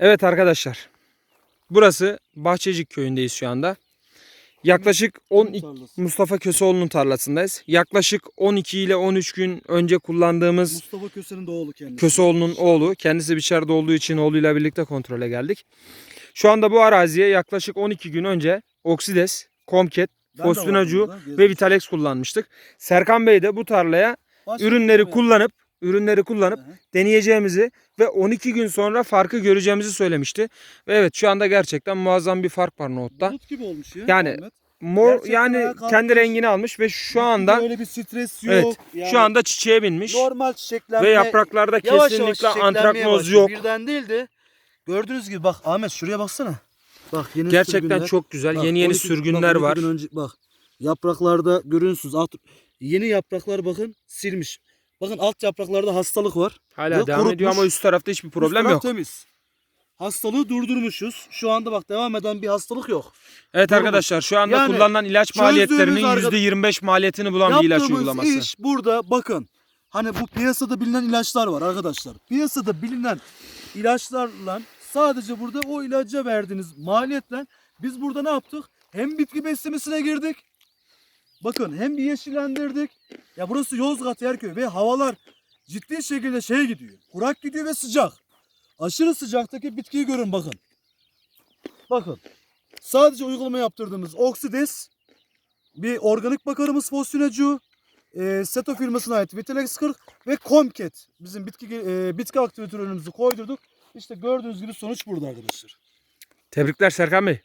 Evet arkadaşlar. Burası Bahçecik köyündeyiz şu anda. Yaklaşık 12 tarlası. Mustafa Köseoğlu'nun tarlasındayız. Yaklaşık 12 ile 13 gün önce kullandığımız Mustafa Köse'nin de oğlu kendisi. Köseoğlu'nun oğlu. Kendisi içeride olduğu için oğluyla birlikte kontrole geldik. Şu anda bu araziye yaklaşık 12 gün önce Oksides, Komket, Fosfinacu ve Vitalex kullanmıştık. Serkan Bey de bu tarlaya Başka ürünleri bir şey kullanıp ürünleri kullanıp Hı hı. deneyeceğimizi ve 12 gün sonra farkı göreceğimizi söylemişti. Ve evet şu anda gerçekten muazzam bir fark var nohutta. Bulut gibi olmuş ya. Yani Ahmet. Mor Gerçekten yani kendi rengini almış ve şu anda Öyle bir stres yok. evet Yani şu anda çiçeğe binmiş normal çiçeklenme. ve yapraklarda yavaş kesinlikle antraknoz yok. Birden değil de gördüğünüz gibi bak Ahmet şuraya baksana. Bak yeni Gerçekten sürgünler. çok güzel. Bak, yeni yeni 12 sürgünler bak, 12 var. önce, bak yapraklarda görüyorsunuz. Yeni yapraklar bakın silmiş. Bakın alt yapraklarda hastalık var. Hala Ve devam ediyor kurutmuş. ama üst tarafta hiçbir problem Üst yok. temiz. Hastalığı durdurmuşuz. Şu anda bak devam eden bir hastalık yok. Evet Doğru. arkadaşlar şu anda Yani kullanılan ilaç çözdüğümüz maliyetlerinin arka- %25 maliyetini bulan bir ilaç uygulaması. iş burada bakın. Hani bu piyasada bilinen ilaçlar var arkadaşlar. Piyasada bilinen ilaçlarla sadece burada o ilaca verdiğiniz maliyetle biz burada ne yaptık? Hem bitki beslemesine girdik. Bakın hem bir yeşillendirdik. Ya burası Yozgat Yerköy ve havalar ciddi şekilde şey gidiyor. Kurak gidiyor ve sıcak. Aşırı sıcaktaki bitkiyi görün bakın. Bakın. Sadece uygulama yaptırdığımız Oksides bir organik bakarımız fosfinacı, e, Seto firmasına ait Vitalex 40 ve Comcat bizim bitki e, bitki aktivite ürünümüzü koydurduk. İşte gördüğünüz gibi sonuç burada arkadaşlar. Tebrikler Serkan Bey.